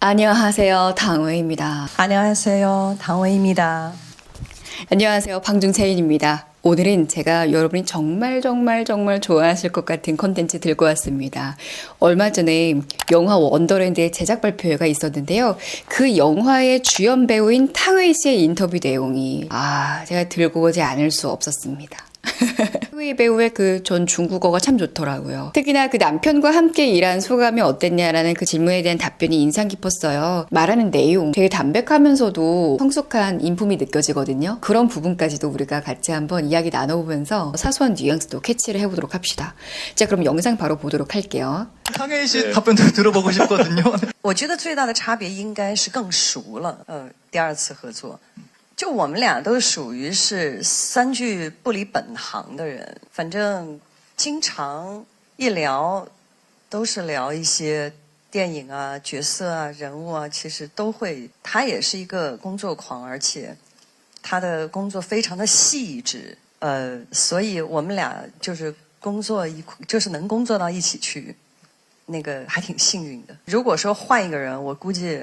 안녕하세요. 당웨입니다. 안녕하세요. 당웨입니다. 안녕하세요. 방중채인입니다. 오늘은 제가 여러분이 정말 정말 정말 좋아하실 것 같은 컨텐츠 들고 왔습니다. 얼마 전에 영화 원더랜드의 제작 발표회가 있었는데요. 그 영화의 주연 배우인 탕웨이 씨의 인터뷰 내용이 아 제가 들고 오지 않을 수 없었습니다. 탕웨이 배우의 그 전 중국어가 참 좋더라고요. 특히나 그 남편과 함께 일한 소감이 어땠냐라는 그 질문에 대한 답변이 인상 깊었어요. 말하는 내용 되게 담백하면서도 성숙한 인품이 느껴지거든요. 그런 부분까지도 우리가 같이 한번 이야기 나눠보면서 사소한 뉘앙스도 캐치를 해보도록 합시다. 자, 그럼 영상 바로 보도록 할게요. 상혜이 씨 답변도 들어보고 싶거든요. 我觉得最大的差别应该是更熟了。呃，第二次合作， 就我们俩都属于是三句不离本行的人，反正经常一聊都是聊一些电影啊、角色啊、人物啊，其实都会。他也是一个工作狂，而且他的工作非常的细致，呃，所以我们俩就是工作一就是能工作到一起去。那个还挺幸运的。如果说换一个人，我估计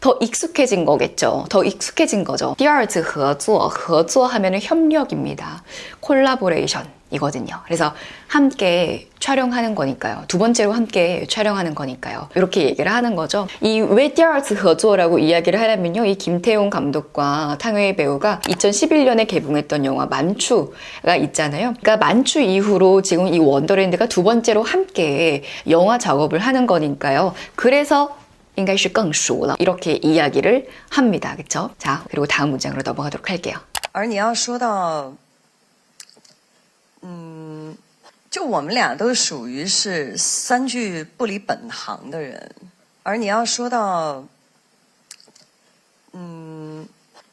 더 익숙해진 거겠죠. 더 익숙해진 거죠. 第二次合作, 合作 하면은 협력입니다. 콜라보레이션 이거든요. 그래서 함께 촬영하는 거니까요. 두 번째로 함께 촬영하는 거니까요. 이렇게 얘기를 하는 거죠. 이 왜第二次 合作라고 이야기를 하려면요. 이 김태용 감독과 탕웨이 배우가 2011년에 개봉했던 영화 만추가 있잖아요. 그러니까 만추 이후로 지금 이 원더랜드가 두 번째로 함께 영화 작업을 하는 거니까요. 그래서 应该是更熟了 이렇게 이야기를 합니다. 그렇죠? 자, 그리고 다음 문장으로 넘어가도록 할게요. 而你要说到，嗯，就我们俩都属于是三句不离本行的人，而你要说到，嗯，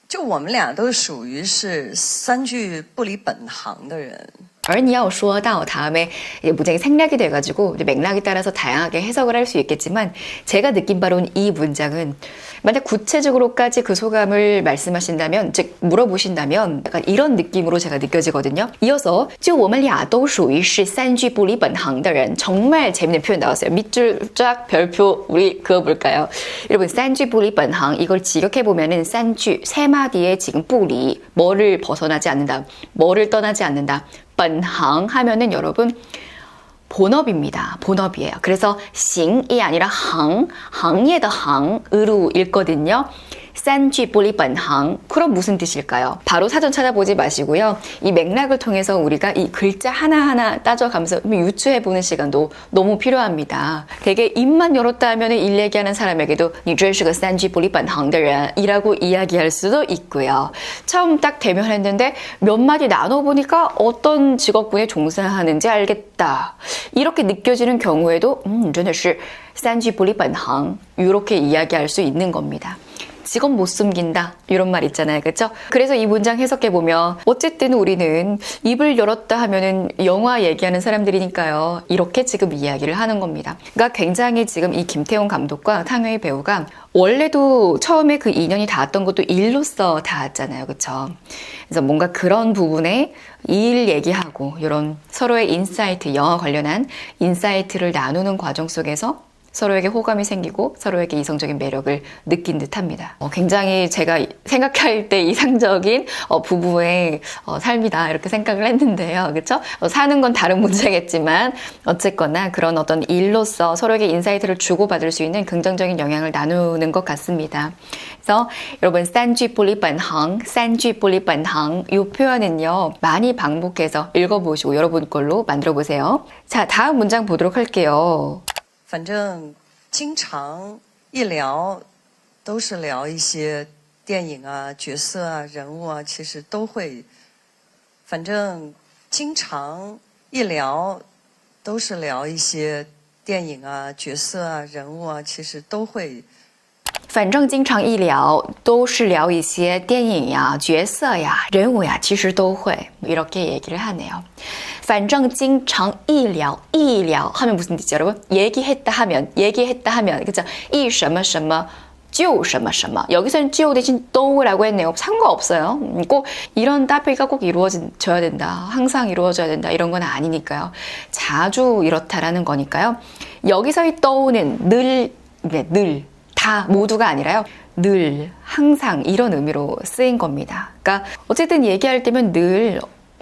就我们俩都属于是三句不离本行的人。 얼니아오 쇼다 다음에 이제 문장이 생략이 돼가지고 이제 맥락에 따라서 다양하게 해석을 할 수 있겠지만 제가 느낀 바로는 이 문장은 만약 구체적으로까지 그 소감을 말씀하신다면 즉 물어보신다면 약간 이런 느낌으로 제가 느껴지거든요. 이어서 就我们俩都属于是三句不离本行的人 정말 재밌는 표현 나왔어요. 밑줄 쫙 별표 우리 그어볼까요? 여러분 三句 不离本行 이걸 직역해 보면은 三句 세 마디에 지금 不离 뭐를 벗어나지 않는다, 뭐를 떠나지 않는다. 번항 하면은 여러분 본업입니다. 본업이에요. 그래서 싱이 아니라 항, 항예의 항으로 읽거든요. 三句 뿌리 本行 그럼 무슨 뜻일까요? 바로 사전 찾아보지 마시고요. 이 맥락을 통해서 우리가 이 글자 하나하나 따져가면서 유추해보는 시간도 너무 필요합니다. 되게 입만 열었다 하면 일 얘기하는 사람에게도 你真是个三句 뿌리 本行的人 이라고 이야기할 수도 있고요. 처음 딱 대면했는데 몇 마디 나눠보니까 어떤 직업군에 종사하는지 알겠다. 이렇게 느껴지는 경우에도 음, 真的是三句 뿌리 本行 이렇게 이야기할 수 있는 겁니다. 직업 못 숨긴다. 이런 말 있잖아요. 그렇죠 그래서 이 문장 해석해 보면 어쨌든 우리는 입을 열었다 하면은 영화 얘기하는 사람들이니까요. 이렇게 지금 이야기를 하는 겁니다. 그러니까 굉장히 지금 이 김태훈 감독과 탕웨이 배우가 원래도 처음에 그 인연이 닿았던 것도 일로서 닿았잖아요. 그렇죠 그래서 뭔가 그런 부분에 일 얘기하고 이런 서로의 인사이트 영화 관련한 인사이트를 나누는 과정 속에서 서로에게 호감이 생기고 서로에게 이성적인 매력을 느낀 듯합니다. 어, 굉장히 제가 생각할 때 이상적인 어, 부부의 어, 삶이다 이렇게 생각을 했는데요, 그렇죠? 어, 사는 건 다른 문제겠지만 어쨌거나 그런 어떤 일로서 서로에게 인사이트를 주고받을 수 있는 긍정적인 영향을 나누는 것 같습니다. 그래서 여러분 산쥐 폴리반항, 산쥐 폴리반항 이 표현은요 많이 반복해서 읽어보시고 여러분 걸로 만들어 보세요. 자 다음 문장 보도록 할게요. 反正经常一聊都是聊一些电影啊、角色啊、人物啊，其实都会。反正经常一聊都是聊一些电影啊、角色啊、人物啊，其实都会 反正经常一聊都是聊一些电影呀、角色呀、人物呀，其实都会 이렇게 얘기를 하네요. 反正经常一聊一聊 하면 무슨 뜻이죠, 여러분? 얘기했다 하면 얘기했다 하면 그죠? 이 什么什么就什么什么 여기서는 就 대신 또라고 했네요. 상관없어요. 음, 꼭 이런 따비가 꼭 이루어져야 된다. 항상 이루어져야 된다. 이런 건 아니니까요. 자주 이렇다라는 거니까요. 여기서의 또는 늘, 네, 늘, 다 모두가 아니라요. 늘, 항상 이런 의미로 쓰인 겁니다. 그러니까 어쨌든 얘기할 때면 늘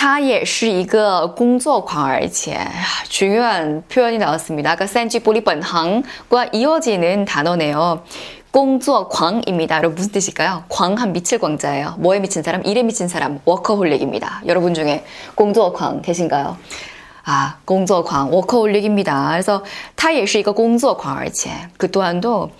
他也是一个工作狂，而且 중요한 표현이 나왔습니다. 아까 산지 보리 번항과 이어지는 단어네요. 工作狂입니다 여러분 무슨 뜻일까요? 광한 미칠 광자예요. 뭐에 미친 사람? 일에 미친 사람. 워커홀릭입니다. 여러분 중에 工作狂 계신가요? 아, 工作狂 워커홀릭입니다. 그래서 他也是一个工作狂而且그 또한도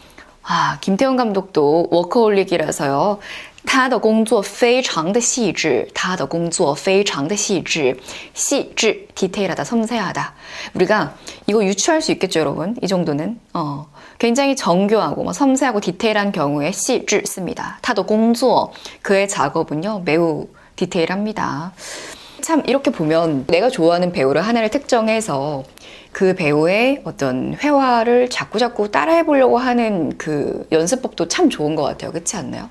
아, 김태형 감독도 워커홀릭이라서요. 他的工作非常的细致，他的工作非常的细致，细致 디테일하다, 섬세하다. 우리가 이거 유추할 수 있겠죠, 여러분? 이 정도는 어, 굉장히 정교하고 뭐 섬세하고 디테일한 경우에 细致 씁니다. 他的工作 그의 작업은요 매우 디테일합니다. 참 이렇게 보면 내가 좋아하는 배우를 하나를 특정해서 그 배우의 어떤 회화를 자꾸자꾸 따라해 보려고 하는 그 연습법도 참 좋은 것 같아요. 그렇지 않나요?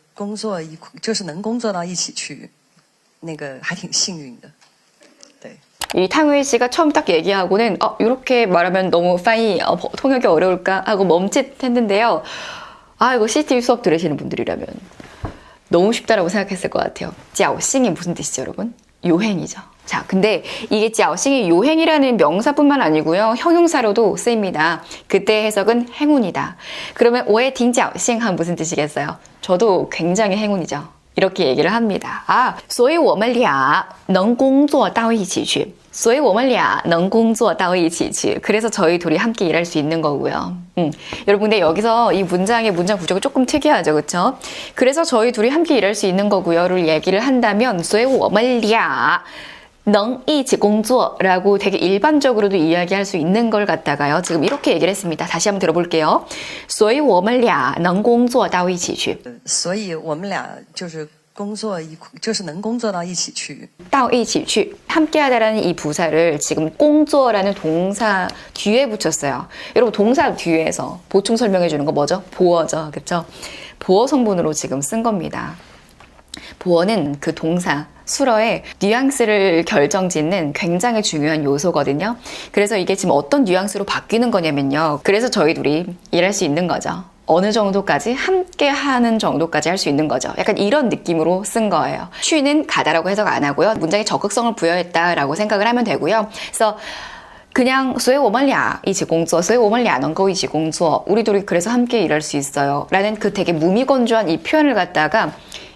工作一块，就是能工作到一起去，那个还挺幸运的。对。 이 탕웨이 씨가 처음 딱 얘기하고는 어, 이렇게 말하면 너무 파이 어, 통역이 어려울까 하고 멈칫했는데요. 아 이거 CCTV 수업 들으시는 분들이라면 너무 쉽다라고 생각했을 것 같아요. 짜오싱이 무슨 뜻이죠, 여러분? 요행이죠. 자, 근데 이게 짜오싱이 요행이라는 명사뿐만 아니고요. 형용사로도 쓰입니다. 그때 해석은 행운이다. 그러면 오해 딩짜오싱 하면 무슨 뜻이겠어요? 저도 굉장히 행운이죠. 이렇게 얘기를 합니다. 아, 所以我们俩能工作到一起去.所以我们俩能工作到一起去. 그래서 저희 둘이 함께 일할 수 있는 거고요. 음, 여러분 근데 여기서 이 문장의 문장 구조가 조금 특이하죠, 그렇죠? 그래서 저희 둘이 함께 일할 수 있는 거고요를 얘기를 한다면 所以我们俩 能一起工作라고 되게 일반적으로도 이야기할 수 있는 걸 갖다가요. 지금 이렇게 얘기를 했습니다. 다시 한번 들어볼게요. 所以我们俩能工作到一起去.呃所以我们俩就是工作一块，就是能工作到一起去。 到一起去 함께하다라는 이 부사를 지금 工作라는 동사 뒤에 붙였어요. 여러분 동사 뒤에서 보충 설명해 주는 거 뭐죠? 보어죠. 그렇죠? 보어 성분으로 지금 쓴 겁니다. 보어는 그 동사 수러의 뉘앙스를 결정짓는 굉장히 중요한 요소거든요. 그래서 이게 지금 어떤 뉘앙스로 바뀌는 거냐면요. 그래서 저희 둘이 일할 수 있는 거죠. 어느 정도까지 함께 하는 정도까지 할 수 있는 거죠. 약간 이런 느낌으로 쓴 거예요. 쉬는 가다라고 해석 안 하고요. 문장에 적극성을 부여했다라고 생각을 하면 되고요. 그래서 그냥 소의 오멀리아 이지 공조, 소의 오멀리아 넌거 이지 공조. 우리 둘이 그래서 함께 일할 수 있어요. 라는 그 되게 무미건조한 이 표현을 갖다가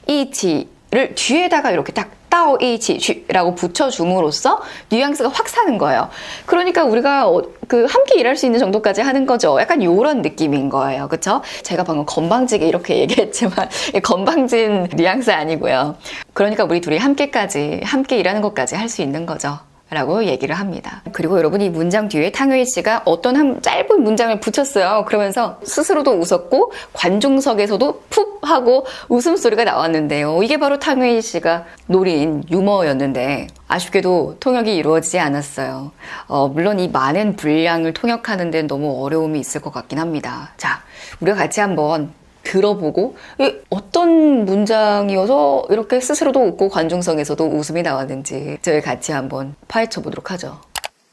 이지 를 뒤에다가 이렇게 딱 따오 이치라고 붙여줌으로써 뉘앙스가 확 사는 거예요. 그러니까 우리가 어, 그 함께 일할 수 있는 정도까지 하는 거죠. 약간 요런 느낌인 거예요. 그쵸? 제가 방금 건방지게 이렇게 얘기했지만 건방진 뉘앙스 아니고요. 그러니까 우리 둘이 함께까지 함께 일하는 것까지 할 수 있는 거죠. 라고 얘기를 합니다. 그리고 여러분 이 문장 뒤에 탕웨이 씨가 어떤 한 짧은 문장을 붙였어요. 그러면서 스스로도 웃었고 관중석에서도 푹 하고 웃음소리가 나왔는데요. 이게 바로 탕웨이 씨가 노린 유머였는데 아쉽게도 통역이 이루어지지 않았어요. 어, 물론 이 많은 분량을 통역하는 데는 너무 어려움이 있을 것 같긴 합니다. 자, 우리가 같이 한번 들어보고 이게 어떤 문장이어서 이렇게 스스로도 웃고 관중석에서도 웃음이 나왔는지 저희 같이 한번 파헤쳐 보도록 하죠.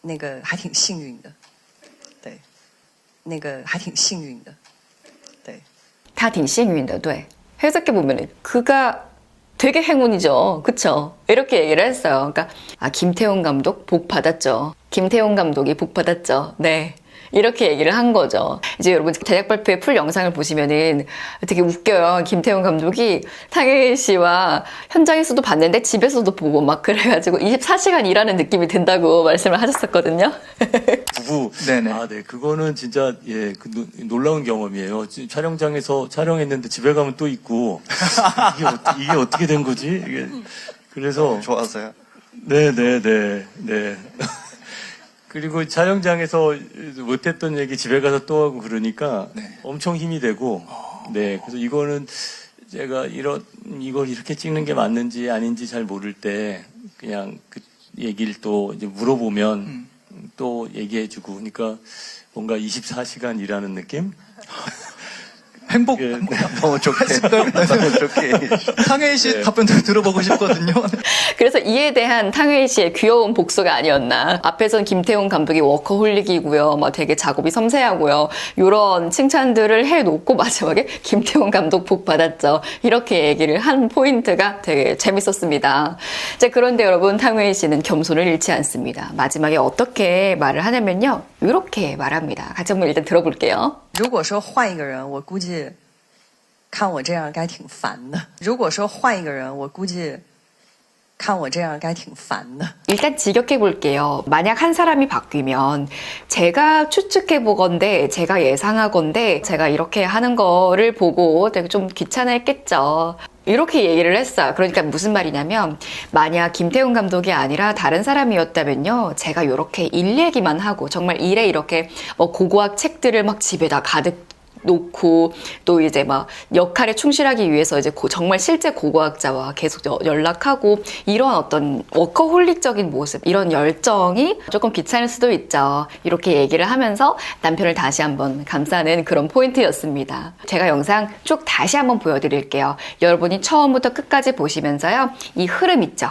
那个还挺幸运的，对，那个还挺幸运的，对。 다 딩싱윈다, 돼. 해석해 보면 그가 되게 행운이죠. 그쵸? 이렇게 얘기를 했어요. 그러니까 아 김태훈 감독 복 받았죠. 김태훈 감독이 복 받았죠. 네. 이렇게 얘기를 한 거죠. 이제 여러분 제작 발표의 풀 영상을 보시면은 되게 웃겨요. 김태훈 감독이 탕혜인 씨와 현장에서도 봤는데 집에서도 보고 막 그래가지고 24시간 일하는 느낌이 든다고 말씀을 하셨었거든요. 부부. 네네. 아, 네. 그거는 진짜, 예, 그 노- 놀라운 경험이에요. 지- 촬영장에서 촬영했는데 집에 가면 또 있고, 이게, 어떻게, 이게 어떻게 된 거지? 이게, 그래서, 좋았어요. 네 네 네, 네. 그리고 촬영장에서 못했던 얘기 집에 가서 또 하고 그러니까 네. 엄청 힘이 되고, 네. 그래서 이거는 제가 이런, 이걸 이렇게 찍는 게 맞는지 아닌지 잘 모를 때 그냥 그 얘기를 또 이제 물어보면 또 얘기해주고, 그러니까 뭔가 24시간 일하는 느낌? 행복, 예, 행복. 너무 좋게, 너무 좋게. 탕혜인 씨 네. 답변도 들어보고 싶거든요. 그래서 이에 대한 탕웨이 씨의 귀여운 복수가 아니었나. 앞에선 김태훈 감독이 워커홀릭이고요. 막 되게 작업이 섬세하고요. 이런 칭찬들을 해놓고 마지막에 김태훈 감독 복 받았죠. 이렇게 얘기를 한 포인트가 되게 재밌었습니다. 자, 그런데 여러분 탕웨이 씨는 겸손을 잃지 않습니다. 마지막에 어떻게 말을 하냐면요. 이렇게 말합니다. 같이 한번 일단 들어볼게요.如果说换一个人，我估计看我这样该挺烦的。如果说换一个人，我估计看我这样该挺烦的。 일단 직역해 볼게요. 만약 한 사람이 바뀌면 제가 추측해 보건데 제가 예상하건데 제가 이렇게 하는 거를 보고 되게 좀 귀찮아했겠죠. 이렇게 얘기를 했어요. 그러니까 무슨 말이냐면 만약 김태훈 감독이 아니라 다른 사람이었다면요. 제가 이렇게 일 얘기만 하고 정말 일에 이렇게 뭐 고고학 책들을 막 집에다 가득 놓고 또 이제 막 역할에 충실하기 위해서 이제 고- 정말 실제 고고학자와 계속 여- 연락하고 이런 어떤 워커홀릭적인 모습 이런 열정이 조금 귀찮을 수도 있죠. 이렇게 얘기를 하면서 남편을 다시 한번 감싸는 그런 포인트였습니다. 제가 영상 쭉 다시 한번 보여드릴게요. 여러분이 처음부터 끝까지 보시면서요. 이 흐름 있죠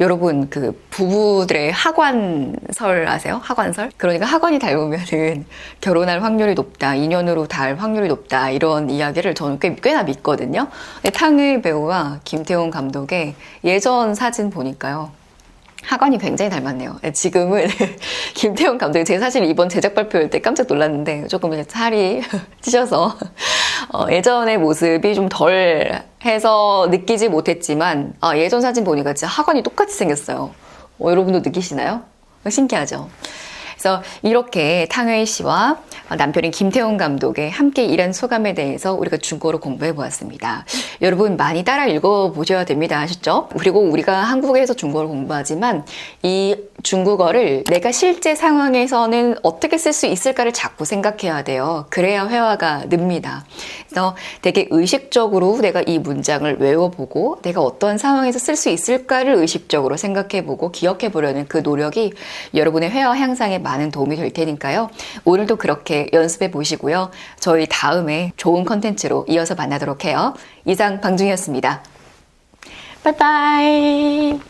여러분 그 부부들의 학관설 아세요? 학관설? 그러니까 학원이 닮으면은 결혼할 확률이 높다, 인연으로 닿을 확률이 높다 이런 이야기를 저는 꽤, 꽤나 믿거든요. 탕웨이 배우와 김태훈 감독의 예전 사진 보니까요. 학원이 굉장히 닮았네요. 네, 지금은 김태훈 감독이 제가 사실 이번 제작 발표할 때 깜짝 놀랐는데 조금 살이 찌셔서 어, 예전의 모습이 좀 덜 해서 느끼지 못했지만 아, 예전 사진 보니까 진짜 학원이 똑같이 생겼어요. 어, 여러분도 느끼시나요? 신기하죠? 그래서 이렇게 탕웨이 씨와 남편인 김태훈 감독의 함께 일한 소감에 대해서 우리가 중국어로 공부해 보았습니다. 여러분 많이 따라 읽어 보셔야 됩니다. 아셨죠? 그리고 우리가 한국에서 중국어를 공부하지만 이 중국어를 내가 실제 상황에서는 어떻게 쓸 수 있을까를 자꾸 생각해야 돼요. 그래야 회화가 늡니다. 그래서 되게 의식적으로 내가 이 문장을 외워보고 내가 어떤 상황에서 쓸 수 있을까를 의식적으로 생각해보고 기억해보려는 그 노력이 여러분의 회화 향상에 많은 도움이 될 테니까요. 오늘도 그렇게 연습해 보시고요. 저희 다음에 좋은 컨텐츠로 이어서 만나도록 해요. 이상 방중이었습니다. 빠이빠이.